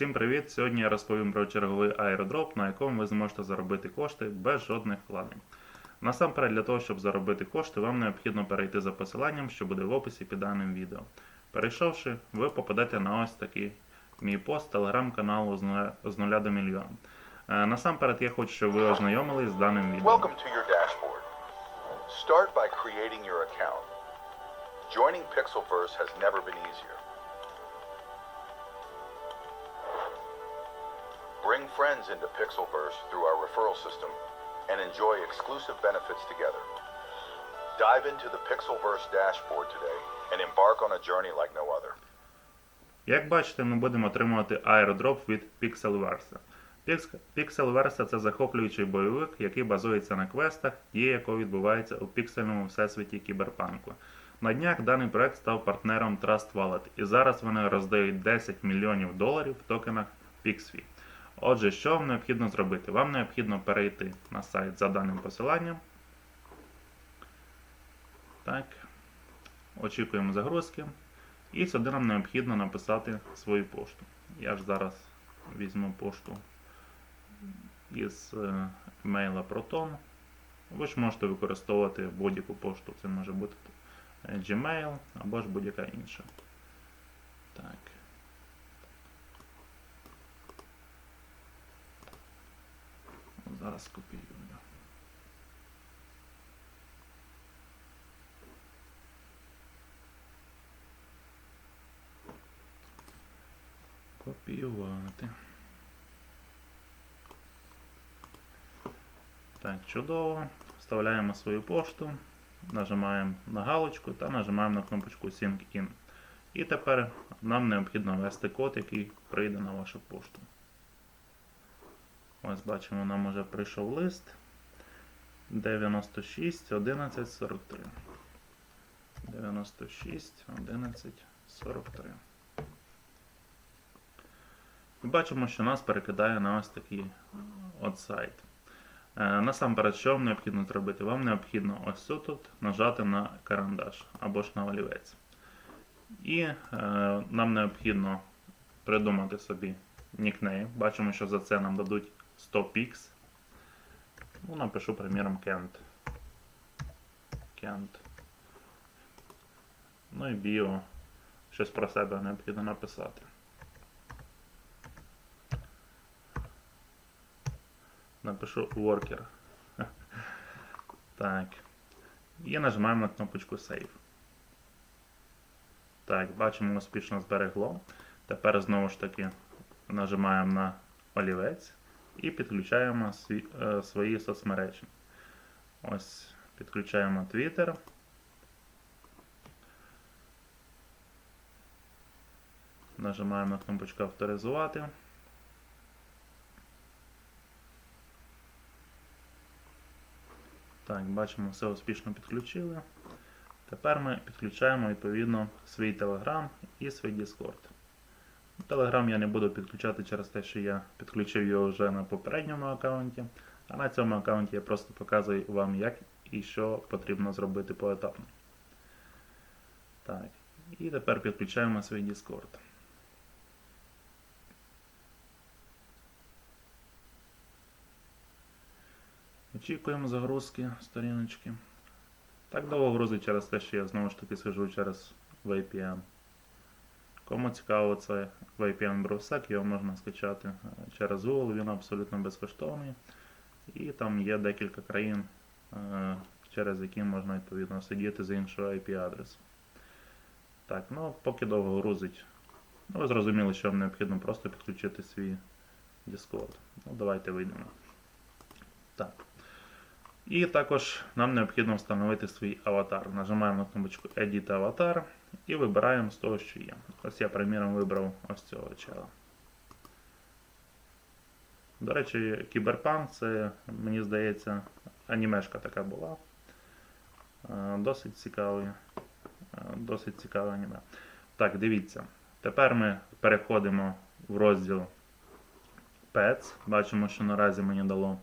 Всім привіт! Сьогодні я розповім про черговий аеродроп, на якому ви зможете заробити кошти без жодних вкладень. Насамперед, для того, щоб заробити кошти, вам необхідно перейти за посиланням, що буде в описі під даним відео. Перейшовши, ви попадете на ось такий мій пост телеграм-каналу з нуля- до мільйона. Е, Насамперед, я хочу, щоб ви ознайомились з даним відео. Welcome to your dashboard. Start by creating your account. Joining Pixelverse has never been easier. Bring friends into Pixelverse through our referral system and enjoy exclusive benefits together. Dive into the Pixelverse dashboard today and embark on a journey like no other. Як бачите, ми будемо отримувати аеродроп від Pixelverse. Pixelverse – це захоплюючий бойовик, який базується на квестах, дія якого відбувається у піксельному всесвіті кіберпанку. На днях даний проект став партнером Trust Wallet, і зараз вони роздають 10 мільйонів доларів в токенах PixFi. Отже, що вам необхідно зробити? Вам необхідно перейти на сайт за даним посиланням. Так. Очікуємо загрузки. І сюди нам необхідно написати свою пошту. Я ж зараз візьму пошту із е, мейла Proton. Ви ж можете використовувати будь-яку пошту. Це може бути е, Gmail або ж будь-яка інша. Так. Зараз копіюю. Копіювати. Так, чудово. Вставляємо свою пошту, нажимаємо на галочку та нажимаємо на кнопочку Sync In. І тепер нам необхідно ввести код, який прийде на вашу пошту. Ось бачимо, нам вже прийшов лист 96 11 43. 96 11 43. І бачимо, що нас перекидає на ось такий от сайт. Е, Насамперед, що вам необхідно зробити? Вам необхідно ось тут нажати на карандаш або ж на олівець. І е, нам необхідно придумати собі нікнейм. Бачимо, що за це нам дадуть 100 пікс. Ну, напишу, приміром, Кент. Кент. Ну і біо. Щось про себе необхідно написати. Напишу worker. Так. І нажимаємо на кнопочку Save. Так, бачимо, успішно зберегло. Тепер знову ж таки нажимаємо на олівець і підключаємо е, свої соцмережі. Ось, підключаємо Twitter. Нажимаємо на кнопочку авторизувати. Так, бачимо, все успішно підключили. Тепер ми підключаємо відповідно свій Telegram і свій Discord. Telegram я не буду підключати через те, що я підключив його вже на попередньому аккаунті. А на цьому аккаунті я просто показую вам, як і що потрібно зробити поетапно. Так. І тепер підключаємо свій Discord. Очікуємо загрузки сторіночки. Так довго грузить через те, що я знову ж таки сижу через VPN. Кому цікаво це VPN Browsec, його можна скачати е, через Google, він абсолютно безкоштовний. І там є декілька країн, е, через які можна відповідно сидіти з іншого IP-адресу. Так, ну поки довго грузить. Ну, ви зрозуміли, що вам необхідно просто підключити свій Discord. Ну, давайте вийдемо. Так. І також нам необхідно встановити свій аватар. Нажимаємо на кнопочку Edit Avatar і вибираємо з того, що є. Ось я, приміром, вибрав ось цього чела. До речі, Кіберпанк це, мені здається, анімешка така була. Е, Досить цікавий, е, досить цікаве аніме. Так, дивіться. Тепер ми переходимо в розділ Pets. Бачимо, що наразі мені дало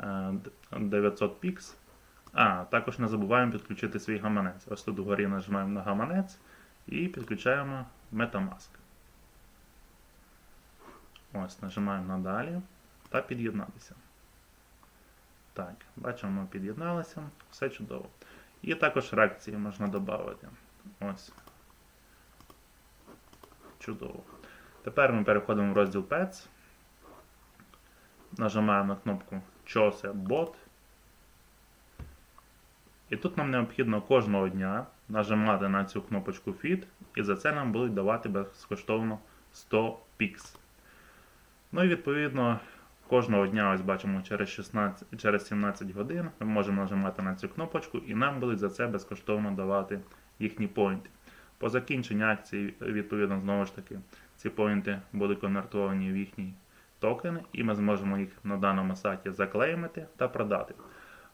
е, 900 пікс. А, також не забуваємо підключити свій гаманець. Ось тут вгорі нажимаємо на гаманець і підключаємо Metamask. Ось, нажимаємо на далі та під'єднатися. Так, бачимо, ми під'єдналися, все чудово. І також реакції можна додати. Ось. Чудово. Тепер ми переходимо в розділ Pets. Нажимаємо на кнопку Chose Bot. І тут нам необхідно кожного дня нажимати на цю кнопочку Feed, і за це нам будуть давати безкоштовно 100 пікс. Ну і відповідно кожного дня, ось бачимо, через, 16, через 17 годин ми можемо нажимати на цю кнопочку, і нам будуть за це безкоштовно давати їхні поінти. По закінченні акції, відповідно, знову ж таки, ці поінти будуть конвертовані в їхній токен, і ми зможемо їх на даному сайті заклеймити та продати.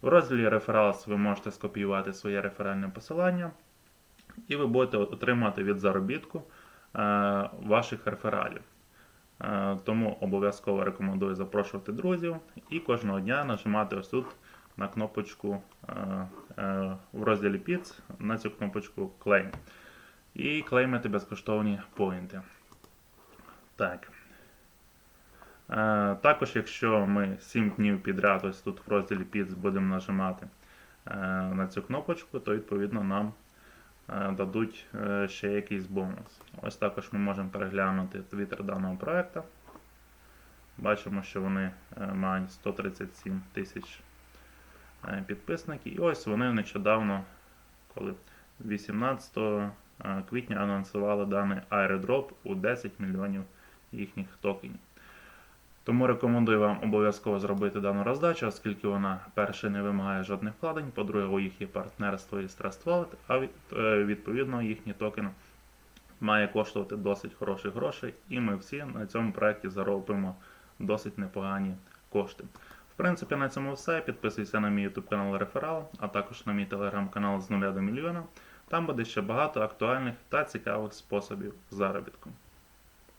В розділі Referrals ви можете скопіювати своє реферальне посилання, і ви будете отримати від заробітку е, ваших рефералів. Е, Тому обов'язково рекомендую запрошувати друзів і кожного дня нажимати ось тут на кнопочку е, в розділі PITS на цю кнопочку Claim. І клеймити безкоштовні поінти. Так. Е, Також, якщо ми 7 днів підряд ось тут в розділі PITS будемо нажимати е, на цю кнопочку, то відповідно нам е, дадуть ще якийсь бонус. Ось також ми можемо переглянути твіттер даного проекту. Бачимо, що вони мають 137 тисяч підписників. І ось вони нещодавно, коли 18 е, квітня анонсували даний airdrop у 10 мільйонів їхніх токенів. Тому рекомендую вам обов'язково зробити дану роздачу, оскільки вона, перше, не вимагає жодних вкладень, по-друге, у їх є партнерство із Trust Wallet, а е, відповідно їхній токен має коштувати досить хороших грошей, і ми всі на цьому проєкті заробимо досить непогані кошти. В принципі, на цьому все. Підписуйся на мій YouTube канал Реферал, а також на мій телеграм-канал з нуля до мільйона. Там буде ще багато актуальних та цікавих способів заробітку.